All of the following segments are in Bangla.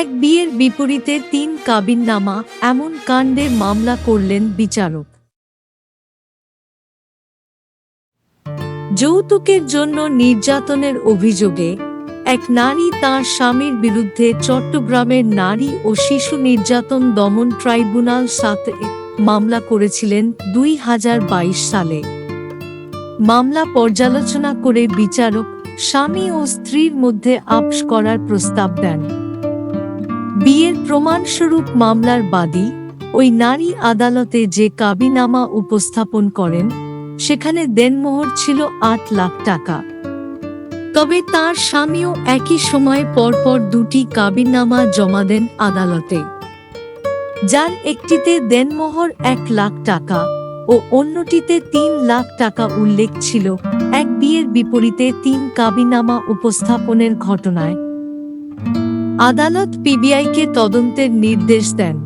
এক বিয়ের বিপরীতে তিন কাবিননামা, এমন কাণ্ডে মামলা করলেন বিচারক। যৌতুকের জন্য নির্যাতনের অভিযোগে এক নারী তার স্বামীর বিরুদ্ধে চট্টগ্রামের নারী ও শিশু নির্যাতন দমন ট্রাইব্যুনাল সাথে মামলা করেছিলেন দুই হাজার বাইশ সালে। মামলা পর্যালোচনা করে বিচারক স্বামী ও স্ত্রীর মধ্যে আপস করার প্রস্তাব দেন। বিয়ের প্রমাণস্বরূপ মামলার বাদী ওই নারী আদালতে যে কাবিনামা উপস্থাপন করেন, সেখানে দেনমোহর ছিল আট লাখ টাকা। তবে তার স্বামীও একই সময় পরপর দুটি কাবিনামা জমা দেন আদালতে। যার একটিতে দেনমোহর এক লাখ টাকা ও অন্যটিতে তিন লাখ টাকা উল্লেখ ছিল এক বিয়ের বিপরীতে তিন কাবিনামা উপস্থাপনের ঘটনায়। আদালত পিবিআইকে তদন্তের নির্দেশ দেন।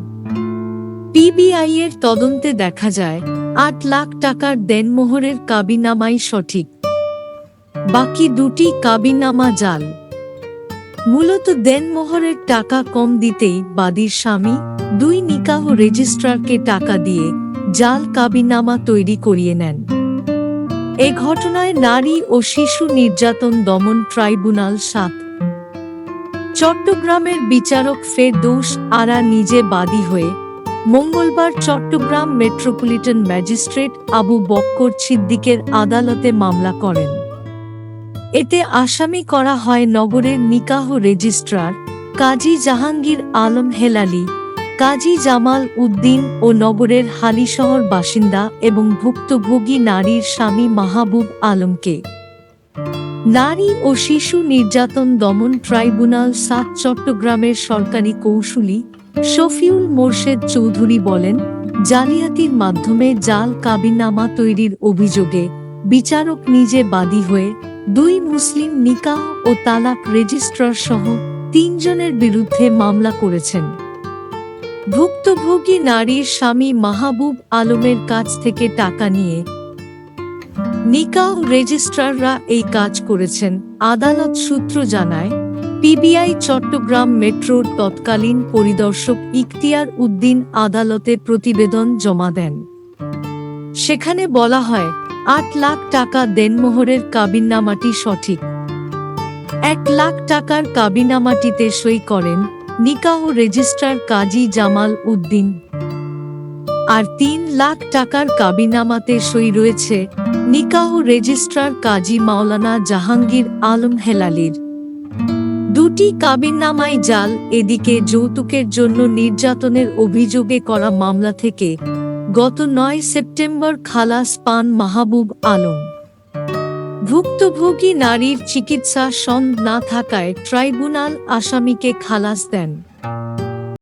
পিবিআই এর তদন্তে দেখা যায়, আট লাখ টাকার দেনমোহরের কাবিনামাই সঠিক। বাকি দুটি কাবিনামা জাল। মূলত দেনমোহরের টাকা কম দিতেই বাদীর স্বামী, দুই নিকাহ রেজিস্ট্রারকে টাকা দিয়ে জাল কাবিনামা তৈরি করিয়ে নেন। এ ঘটনায় নারী ও শিশু নির্যাতন দমন ট্রাইব্যুনাল সাত। চট্টগ্রামের বিচারক ফেরদৌস আরা নিজে বাদী হয়ে মঙ্গলবার চট্টগ্রাম মেট্রোপলিটন ম্যাজিস্ট্রেট আবু বক্কর সিদ্দিকের আদালতে মামলা করেন। এতে আসামি করা হয় নগরের নিকাহ রেজিস্ট্রার কাজী জাহাঙ্গীর আলম হেলালি, কাজী জামাল উদ্দিন ও নগরের হালিশহর বাসিন্দা এবং ভুক্তভোগী নারীর স্বামী মাহবুব আলমকে। নারী ও শিশু নির্যাতন দমন ট্রাইব্যুনাল সাত চট্টগ্রামের সরকারি কৌশলী শফিউল মোর্শেদ চৌধুরী বলেন, জালিয়াতির মাধ্যমে জাল কাবিনামা তৈরির অভিযোগে বিচারক নিজে বাদী হয়ে দুই মুসলিম নিকাহ ও তালাক রেজিস্ট্রার সহ তিনজনের বিরুদ্ধে মামলা করেছেন। ভুক্তভোগী নারীর স্বামী মাহবুব আলমের কাছ থেকে টাকা নিয়ে নিকাহ রেজিস্ট্রাররা এই কাজ করেছেন, আদালত সূত্র জানায়, পিবিআই চট্টগ্রাম মেট্রোর তৎকালীন পরিদর্শক ইখতিয়ার উদ্দিন আদালতে প্রতিবেদন জমা দেন। সেখানে বলা হয়, আট লাখ টাকা দেনমোহরের কাবিননামাটি সঠিক। এক লাখ টাকার কাবিনামাটিতে সই করেন নিকাহ রেজিস্ট্রার কাজী জামাল উদ্দিন। আর তিন লাখ টাকার কাবিনামাতে সই রয়েছে নিকাহ রেজিস্ট্রার কাজী মাওলানা জাহাঙ্গীর আলম হেলালির। দুটি কাবিননামাই জাল এদিকে যৌতুকের জন্য নির্যাতনের অভিযোগে করা মামলা থেকে গত নয় সেপ্টেম্বর খালাস পান মাহবুব আলম। ভুক্তভোগী নারীর চিকিৎসা সন্দ না থাকায় ট্রাইব্যুনাল আসামিকে খালাস দেন।